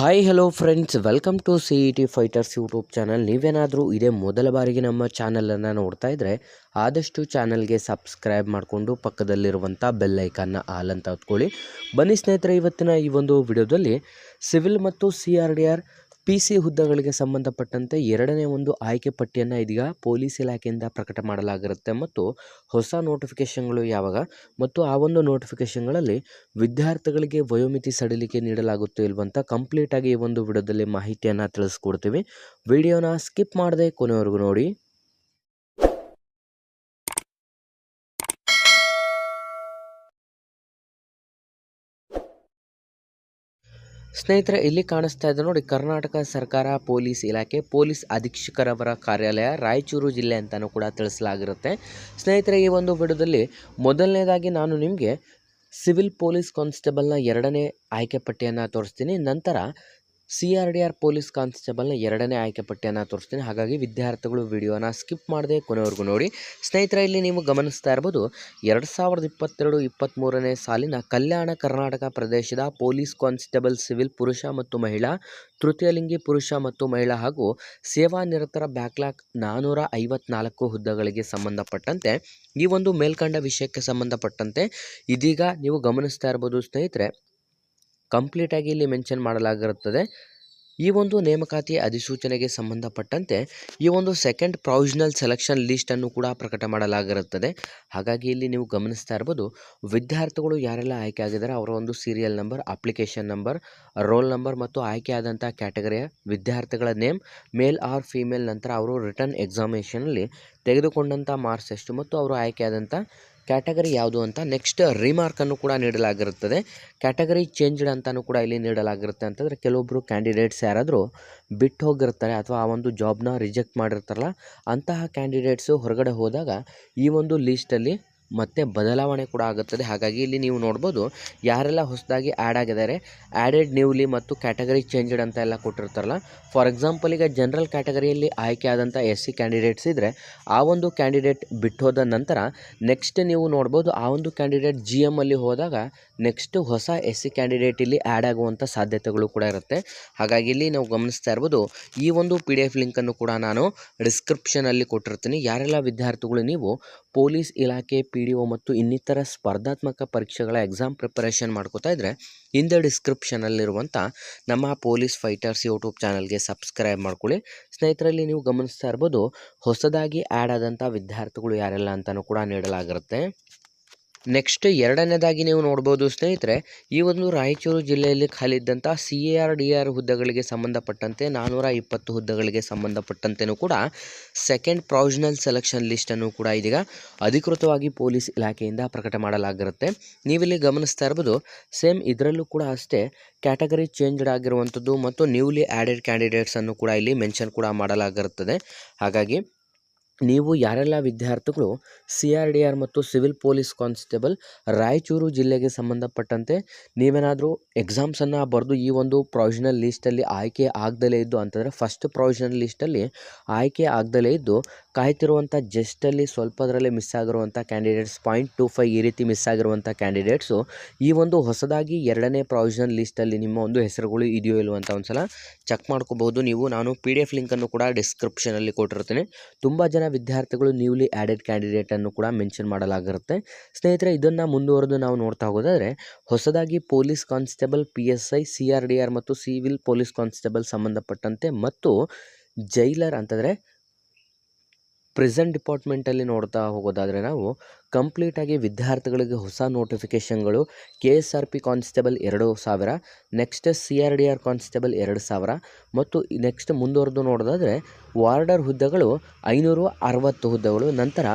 Hi hello friends welcome to C E T fighters YouTube channel ನೀವೇನಾದರೂ ಇದೇ ಮೊದಲ ಬಾರಿಗೆ ನಮ್ಮ ಚಾನಲನ್ನು ನೋಡ್ತಾ ಇದ್ದರೆ ಆದಷ್ಟು ಚಾನಲ್ಗೆ ಸಬ್ಸ್ಕ್ರೈಬ್ ಮಾಡಿಕೊಂಡು ಪಕ್ಕದಲ್ಲಿರುವಂಥ ಬೆಲ್ಲೈಕನ್ನ ಆಲ್ ಅಂತ ಹೊತ್ಕೊಳ್ಳಿ. ಬನ್ನಿ ಸ್ನೇಹಿತರೆ, ಇವತ್ತಿನ ಈ ಒಂದು ವಿಡಿಯೋದಲ್ಲಿ ಸಿವಿಲ್ ಮತ್ತು C R D R P C ಹುದ್ದೆಗಳಿಗೆ ಸಂಬಂಧಪಟ್ಟಂತೆ ಎರಡನೇ ಒಂದು ಆಯ್ಕೆ ಪಟ್ಟಿಯನ್ನು ಇದೀಗ ಪೊಲೀಸ್ ಇಲಾಖೆಯಿಂದ ಪ್ರಕಟ ಮಾಡಲಾಗಿರುತ್ತೆ ಮತ್ತು ಹೊಸ ನೋಟಿಫಿಕೇಷನ್ಗಳು ಯಾವಾಗ ಮತ್ತು ಆ ಒಂದು ನೋಟಿಫಿಕೇಷನ್ಗಳಲ್ಲಿ ವಿದ್ಯಾರ್ಥಿಗಳಿಗೆ ವಯೋಮಿತಿ ಸಡಿಲಿಕೆ ನೀಡಲಾಗುತ್ತೋ ಇಲ್ವಂತ ಕಂಪ್ಲೀಟಾಗಿ ಈ ಒಂದು ವಿಡಿಯೋದಲ್ಲಿ ಮಾಹಿತಿಯನ್ನು ತಿಳಿಸ್ಕೊಡ್ತೀವಿ. ವಿಡಿಯೋನ ಸ್ಕಿಪ್ ಮಾಡದೆ ಕೊನೆಯವರೆಗೂ ನೋಡಿ. ಸ್ನೇಹಿತರೆ, ಇಲ್ಲಿ ಕಾಣಿಸ್ತಾ ಇದೆ ನೋಡಿ, ಕರ್ನಾಟಕ ಸರ್ಕಾರ, ಪೊಲೀಸ್ ಇಲಾಖೆ, ಪೊಲೀಸ್ ಅಧೀಕ್ಷಕರವರ ಕಾರ್ಯಾಲಯ, ರಾಯಚೂರು ಜಿಲ್ಲೆ ಅಂತಲೂ ಕೂಡ ತಿಳಿಸಲಾಗಿರುತ್ತೆ. ಸ್ನೇಹಿತರೆ, ಈ ಒಂದು ವಿಡಿಯೋದಲ್ಲಿ ಮೊದಲನೇದಾಗಿ ನಾನು ನಿಮಗೆ ಸಿವಿಲ್ ಪೊಲೀಸ್ ಕಾನ್ಸ್ಟೇಬಲ್ನ ಎರಡನೇ ಆಯ್ಕೆ ಪಟ್ಟಿಯನ್ನು ತೋರಿಸ್ತೀನಿ. ನಂತರ C R D R police ಕಾನ್ಸ್ಟೇಬಲ್ನ ಎರಡನೇ ಆಯ್ಕೆ ಪಟ್ಟಿಯನ್ನು ತೋರಿಸ್ತೀನಿ. ಹಾಗಾಗಿ ವಿದ್ಯಾರ್ಥಿಗಳು ವಿಡಿಯೋನ ಸ್ಕಿಪ್ ಮಾಡದೆ ಕೊನೆವರೆಗೂ ನೋಡಿ. ಸ್ನೇಹಿತರ, ಇಲ್ಲಿ ನೀವು ಗಮನಿಸ್ತಾ ಇರ್ಬೋದು, ಎರಡು ಸಾವಿರದ ಇಪ್ಪತ್ತೆರಡು ಇಪ್ಪತ್ತ್ಮೂರನೇ ಸಾಲಿನ ಕಲ್ಯಾಣ ಕರ್ನಾಟಕ ಪ್ರದೇಶದ ಪೊಲೀಸ್ ಕಾನ್ಸ್ಟೇಬಲ್, ಸಿವಿಲ್ ಪುರುಷ ಮತ್ತು ಮಹಿಳಾ, ತೃತೀಯಲಿಂಗಿ ಪುರುಷ ಮತ್ತು ಮಹಿಳಾ ಹಾಗೂ ಸೇವಾ ಬ್ಯಾಕ್ಲಾಕ್ ನಾನ್ನೂರ ಐವತ್ನಾಲ್ಕು ಹುದ್ದೆಗಳಿಗೆ ಸಂಬಂಧಪಟ್ಟಂತೆ, ಈ ಒಂದು ಮೇಲ್ಕಂಡ ವಿಷಯಕ್ಕೆ ಸಂಬಂಧಪಟ್ಟಂತೆ ಇದೀಗ ನೀವು ಗಮನಿಸ್ತಾ ಇರ್ಬೋದು. ಸ್ನೇಹಿತರೆ ಕಂಪ್ಲೀಟಾಗಿ ಇಲ್ಲಿ ಮೆನ್ಷನ್ ಮಾಡಲಾಗಿರುತ್ತದೆ. ಈ ಒಂದು ನೇಮಕಾತಿ ಅಧಿಸೂಚನೆಗೆ ಸಂಬಂಧಪಟ್ಟಂತೆ ಈ ಒಂದು ಸೆಕೆಂಡ್ ಪ್ರೊವಿಷನಲ್ ಸೆಲೆಕ್ಷನ್ ಲೀಸ್ಟನ್ನು ಕೂಡ ಪ್ರಕಟ ಮಾಡಲಾಗಿರುತ್ತದೆ. ಹಾಗಾಗಿ ಇಲ್ಲಿ ನೀವು ಗಮನಿಸ್ತಾ ಇರ್ಬೋದು, ವಿದ್ಯಾರ್ಥಿಗಳು ಯಾರೆಲ್ಲ ಆಯ್ಕೆ ಆಗಿದ್ದಾರೆ ಅವರ ಒಂದು serial number application number roll number ಮತ್ತು ಆಯ್ಕೆಯಾದಂಥ ಕ್ಯಾಟಗರಿಯ ವಿದ್ಯಾರ್ಥಿಗಳ ನೇಮ್ ಮೇಲ್ ಆರ್ ಫೀಮೇಲ್ ನಂತರ ಅವರು ರಿಟರ್ನ್ ಎಕ್ಸಾಮಿನೇಷನಲ್ಲಿ ತೆಗೆದುಕೊಂಡಂಥ ಮಾರ್ಕ್ಸ್ ಎಷ್ಟು ಮತ್ತು ಅವರು ಆಯ್ಕೆಯಾದಂಥ ಕ್ಯಾಟಗರಿ ಯಾವುದು ಅಂತ ನೆಕ್ಸ್ಟ್ ರಿಮಾರ್ಕನ್ನು ಕೂಡ ನೀಡಲಾಗಿರುತ್ತದೆ. ಕ್ಯಾಟಗರಿ ಚೇಂಜ್ಡ್ ಅಂತಲೂ ಕೂಡ ಇಲ್ಲಿ ನೀಡಲಾಗಿರುತ್ತೆ ಅಂತಂದರೆ ಕೆಲವೊಬ್ಬರು ಕ್ಯಾಂಡಿಡೇಟ್ಸ್ ಯಾರಾದರೂ ಬಿಟ್ಟು ಹೋಗಿರ್ತಾರೆ ಅಥವಾ ಆ ಒಂದು ಜಾಬ್ನ ರಿಜೆಕ್ಟ್ ಮಾಡಿರ್ತಾರಲ್ಲ, ಅಂತಹ ಕ್ಯಾಂಡಿಡೇಟ್ಸು ಹೊರಗಡೆ ಹೋದಾಗ ಈ ಒಂದು ಲೀಸ್ಟಲ್ಲಿ ಮತ್ತೆ ಬದಲಾವಣೆ ಕೂಡ ಆಗುತ್ತದೆ. ಹಾಗಾಗಿ ಇಲ್ಲಿ ನೀವು ನೋಡ್ಬೋದು, ಯಾರೆಲ್ಲ ಹೊಸದಾಗಿ ಆ್ಯಡ್ ಆಗಿದ್ದಾರೆ ಆ್ಯಡೆಡ್ ನ್ಯೂಲಿ ಮತ್ತು ಕ್ಯಾಟಗರಿ ಚೇಂಜ್ಡ್ ಅಂತ ಎಲ್ಲ ಕೊಟ್ಟಿರ್ತಾರಲ್ಲ ಫಾರ್ ಎಕ್ಸಾಂಪಲ್ ಈಗ ಜನರಲ್ ಕ್ಯಾಟಗರಿಯಲ್ಲಿ ಆಯ್ಕೆ ಆದಂಥ ಎಸ್ ಸಿ ಕ್ಯಾಂಡಿಡೇಟ್ಸ್ ಇದ್ದರೆ ಆ ಒಂದು ಕ್ಯಾಂಡಿಡೇಟ್ ಬಿಟ್ಟು ನಂತರ ನೆಕ್ಸ್ಟ್ ನೀವು ನೋಡ್ಬೋದು ಆ ಒಂದು ಕ್ಯಾಂಡಿಡೇಟ್ ಜಿ ಎಮ್ಮಲ್ಲಿ ಹೋದಾಗ ನೆಕ್ಸ್ಟ್ ಹೊಸ ಎಸ್ ಸಿ ಕ್ಯಾಂಡಿಡೇಟ್ ಇಲ್ಲಿ ಆ್ಯಡ್ ಆಗುವಂಥ ಸಾಧ್ಯತೆಗಳು ಕೂಡ ಇರುತ್ತೆ. ಹಾಗಾಗಿ ಇಲ್ಲಿ ನಾವು ಗಮನಿಸ್ತಾ ಇರ್ಬೋದು, ಈ ಒಂದು ಪಿ ಡಿ ಎಫ್ ಲಿಂಕನ್ನು ಕೂಡ ನಾನು ಡಿಸ್ಕ್ರಿಪ್ಷನಲ್ಲಿ ಕೊಟ್ಟಿರ್ತೀನಿ. ಯಾರೆಲ್ಲ ವಿದ್ಯಾರ್ಥಿಗಳು ನೀವು ಪೊಲೀಸ್ ಇಲಾಖೆ, ಪಿ ಡಿ ಒ ಮತ್ತು ಇನ್ನಿತರ ಸ್ಪರ್ಧಾತ್ಮಕ ಪರೀಕ್ಷೆಗಳ ಎಕ್ಸಾಮ್ ಪ್ರಿಪರೇಷನ್ ಮಾಡ್ಕೋತಾ ಇದ್ದರೆ ಹಿಂದೆ ಡಿಸ್ಕ್ರಿಪ್ಷನಲ್ಲಿರುವಂಥ ನಮ್ಮ ಪೊಲೀಸ್ ಫೈಟರ್ಸ್ ಯೂಟ್ಯೂಬ್ ಚಾನಲ್ಗೆ ಸಬ್ಸ್ಕ್ರೈಬ್ ಮಾಡ್ಕೊಳ್ಳಿ. ಸ್ನೇಹಿತರಲ್ಲಿ ನೀವು ಗಮನಿಸ್ತಾ ಇರ್ಬೋದು, ಹೊಸದಾಗಿ ಆ್ಯಡ್ ಆದಂಥ ವಿದ್ಯಾರ್ಥಿಗಳು ಯಾರೆಲ್ಲ ಅಂತಲೂ ಕೂಡ ನೀಡಲಾಗಿರುತ್ತೆ. ನೆಕ್ಸ್ಟ್ ಎರಡನೇದಾಗಿ ನೀವು ನೋಡ್ಬೋದು ಸ್ನೇಹಿತರೆ, ಈ ಒಂದು ರಾಯಚೂರು ಜಿಲ್ಲೆಯಲ್ಲಿ ಖಾಲಿದ್ದಂಥ C A R D R ಹುದ್ದೆಗಳಿಗೆ ಸಂಬಂಧಪಟ್ಟಂತೆ ನಾನ್ನೂರ ಇಪ್ಪತ್ತು ಹುದ್ದೆಗಳಿಗೆ ಸಂಬಂಧಪಟ್ಟಂತೆಯೂ ಕೂಡ ಸೆಕೆಂಡ್ ಪ್ರೊವಿಷನಲ್ ಸೆಲೆಕ್ಷನ್ ಲಿಸ್ಟನ್ನು ಕೂಡ ಇದೀಗ ಅಧಿಕೃತವಾಗಿ ಪೊಲೀಸ್ ಇಲಾಖೆಯಿಂದ ಪ್ರಕಟ ಮಾಡಲಾಗಿರುತ್ತೆ. ನೀವಿಲ್ಲಿ ಗಮನಿಸ್ತಾ ಇರ್ಬೋದು, ಸೇಮ್ ಇದರಲ್ಲೂ ಕೂಡ ಅಷ್ಟೇ ಕ್ಯಾಟಗರಿ ಚೇಂಜ್ಡ್ ಆಗಿರುವಂಥದ್ದು ಮತ್ತು ನ್ಯೂಲಿ ಆ್ಯಡೆಡ್ ಕ್ಯಾಂಡಿಡೇಟ್ಸನ್ನು ಕೂಡ ಇಲ್ಲಿ ಮೆನ್ಷನ್ ಕೂಡ ಮಾಡಲಾಗಿರುತ್ತದೆ. ಹಾಗಾಗಿ ನೀವು ಯಾರೆಲ್ಲ ವಿದ್ಯಾರ್ಥಿಗಳು ಸಿ ಆರ್ ಡಿ ಆರ್ ಮತ್ತು ಸಿವಿಲ್ ಪೊಲೀಸ್ ಕಾನ್ಸ್ಟೇಬಲ್ ರಾಯಚೂರು ಜಿಲ್ಲೆಗೆ ಸಂಬಂಧಪಟ್ಟಂತೆ ನೀವೇನಾದರೂ ಎಕ್ಸಾಮ್ಸನ್ನು ಬರೆದು ಈ ಒಂದು ಪ್ರೊವಿಷನಲ್ ಲೀಸ್ಟಲ್ಲಿ ಆಯ್ಕೆ ಆಗದಲೇ ಇದ್ದು ಅಂತಂದರೆ ಫಸ್ಟ್ ಪ್ರೊವಿಷನಲ್ ಲೀಸ್ಟಲ್ಲಿ ಆಯ್ಕೆ ಆಗದಲೇ ಇದ್ದು ಕಾಯ್ತಿರುವಂಥ ಜಸ್ಟಲ್ಲಿ ಸ್ವಲ್ಪದರಲ್ಲಿ ಮಿಸ್ ಆಗಿರುವಂಥ ಕ್ಯಾಂಡಿಡೇಟ್ಸ್ ಪಾಯಿಂಟ್ ಟು ಫೈವ್ ಈ ರೀತಿ ಮಿಸ್ ಆಗಿರುವಂಥ ಕ್ಯಾಂಡಿಡೇಟ್ಸು ಈ ಒಂದು ಹೊಸದಾಗಿ ಎರಡನೇ ಪ್ರಾವಿಷನಲ್ ಲಿಸ್ಟಲ್ಲಿ ನಿಮ್ಮ ಒಂದು ಹೆಸರುಗಳು ಇದೆಯೋ ಇಲ್ವೋ ಅಂತ ಒಂದು ಸಲ ಚೆಕ್ ಮಾಡ್ಕೋಬಹುದು. ನೀವು, ನಾನು ಪಿ ಡಿ ಎಫ್ ಲಿಂಕನ್ನು ಕೂಡ ಡಿಸ್ಕ್ರಿಪ್ಷನಲ್ಲಿ ಕೊಟ್ಟಿರ್ತೀನಿ. ತುಂಬ ಜನ ವಿದ್ಯಾರ್ಥಿಗಳು ನ್ಯೂಲಿ ಆ್ಯಡೆಡ್ ಕ್ಯಾಂಡಿಡೇಟನ್ನು ಕೂಡ ಮೆನ್ಷನ್ ಮಾಡಲಾಗಿರುತ್ತೆ. ಸ್ನೇಹಿತರೆ, ಇದನ್ನು ಮುಂದುವರೆದು ನಾವು ನೋಡ್ತಾ ಹೋಗೋದಾದರೆ, ಹೊಸದಾಗಿ police constable P S I C R D R ಮತ್ತು ಸಿವಿಲ್ ಪೊಲೀಸ್ ಕಾನ್ಸ್ಟೇಬಲ್ ಸಂಬಂಧಪಟ್ಟಂತೆ ಮತ್ತು ಜೈಲರ್ ಅಂತಂದರೆ ಪ್ರೆಸೆಂಟ್ ಡಿಪಾರ್ಟ್ಮೆಂಟಲ್ಲಿ ನೋಡ್ತಾ ಹೋಗೋದಾದರೆ ನಾವು ಕಂಪ್ಲೀಟಾಗಿ ವಿದ್ಯಾರ್ಥಿಗಳಿಗೆ ಹೊಸ ನೋಟಿಫಿಕೇಷನ್ಗಳು, K S R P constable ಎರಡು ಸಾವಿರ, next C R D R constable ಎರಡು ಸಾವಿರ ಮತ್ತು ನೆಕ್ಸ್ಟ್ ಮುಂದುವರೆದು ನೋಡೋದಾದರೆ ವಾರ್ಡರ್ ಹುದ್ದೆಗಳು ಐನೂರು ಅರವತ್ತು ಹುದ್ದೆಗಳು, ನಂತರ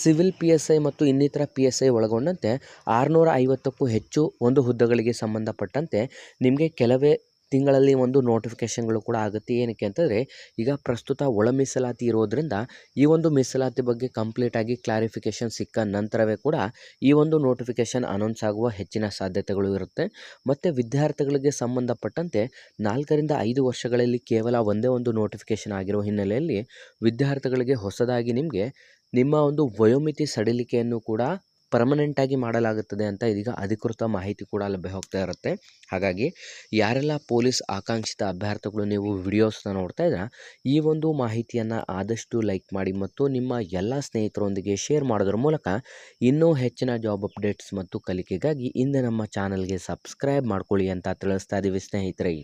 ಸಿವಿಲ್ ಪಿ ಎಸ್ ಐ ಮತ್ತು ಇನ್ನಿತರ ಪಿ ಎಸ್ ಐ ಒಳಗೊಂಡಂತೆ ಆರುನೂರ ಐವತ್ತಕ್ಕೂ ಹೆಚ್ಚು ಒಂದು ಹುದ್ದೆಗಳಿಗೆ ಸಂಬಂಧಪಟ್ಟಂತೆ ನಿಮಗೆ ಕೆಲವೇ ತಿಂಗಳಲ್ಲಿ ಒಂದು ನೋಟಿಫಿಕೇಷನ್ಗಳು ಕೂಡ ಆಗುತ್ತೆ. ಏನಕ್ಕೆ ಅಂತಂದರೆ, ಈಗ ಪ್ರಸ್ತುತ ಒಳ ಮೀಸಲಾತಿ ಇರೋದರಿಂದ ಈ ಒಂದು ಮೀಸಲಾತಿ ಬಗ್ಗೆ ಕಂಪ್ಲೀಟಾಗಿ ಕ್ಲಾರಿಫಿಕೇಷನ್ ಸಿಕ್ಕ ನಂತರವೇ ಕೂಡ ಈ ಒಂದು ನೋಟಿಫಿಕೇಷನ್ ಅನೌನ್ಸ್ ಆಗುವ ಹೆಚ್ಚಿನ ಸಾಧ್ಯತೆಗಳು ಇರುತ್ತೆ. ಮತ್ತು ವಿದ್ಯಾರ್ಥಿಗಳಿಗೆ ಸಂಬಂಧಪಟ್ಟಂತೆ ನಾಲ್ಕರಿಂದ ಐದು ವರ್ಷಗಳಲ್ಲಿ ಕೇವಲ ಒಂದೇ ಒಂದು ನೋಟಿಫಿಕೇಷನ್ ಆಗಿರೋ ಹಿನ್ನೆಲೆಯಲ್ಲಿ ವಿದ್ಯಾರ್ಥಿಗಳಿಗೆ ಹೊಸದಾಗಿ ನಿಮಗೆ ನಿಮ್ಮ ಒಂದು ವಯೋಮಿತಿ ಸಡಿಲಿಕೆಯನ್ನು ಕೂಡ ಪರ್ಮನೆಂಟಾಗಿ ಮಾಡಲಾಗುತ್ತದೆ ಅಂತ ಇದೀಗ ಅಧಿಕೃತ ಮಾಹಿತಿ ಕೂಡ ಲಭ್ಯ ಹೋಗ್ತಾ ಇರುತ್ತೆ. ಹಾಗಾಗಿ ಯಾರೆಲ್ಲ ಪೊಲೀಸ್ ಆಕಾಂಕ್ಷಿತ ಅಭ್ಯರ್ಥಿಗಳು ನೀವು ವಿಡಿಯೋಸ್ನ ನೋಡ್ತಾ ಇದ್ದೀರಾ, ಈ ಒಂದು ಮಾಹಿತಿಯನ್ನು ಆದಷ್ಟು ಲೈಕ್ ಮಾಡಿ ಮತ್ತು ನಿಮ್ಮ ಎಲ್ಲ ಸ್ನೇಹಿತರೊಂದಿಗೆ ಶೇರ್ ಮಾಡೋದ್ರ ಮೂಲಕ ಇನ್ನೂ ಹೆಚ್ಚಿನ ಜಾಬ್ ಅಪ್ಡೇಟ್ಸ್ ಮತ್ತು ಕಲಿಕೆಗಾಗಿ ಇಂದು ನಮ್ಮ ಚಾನಲ್ಗೆ ಸಬ್ಸ್ಕ್ರೈಬ್ ಮಾಡ್ಕೊಳ್ಳಿ ಅಂತ ತಿಳಿಸ್ತಾ ಇದ್ದೀವಿ ಸ್ನೇಹಿತರೆ.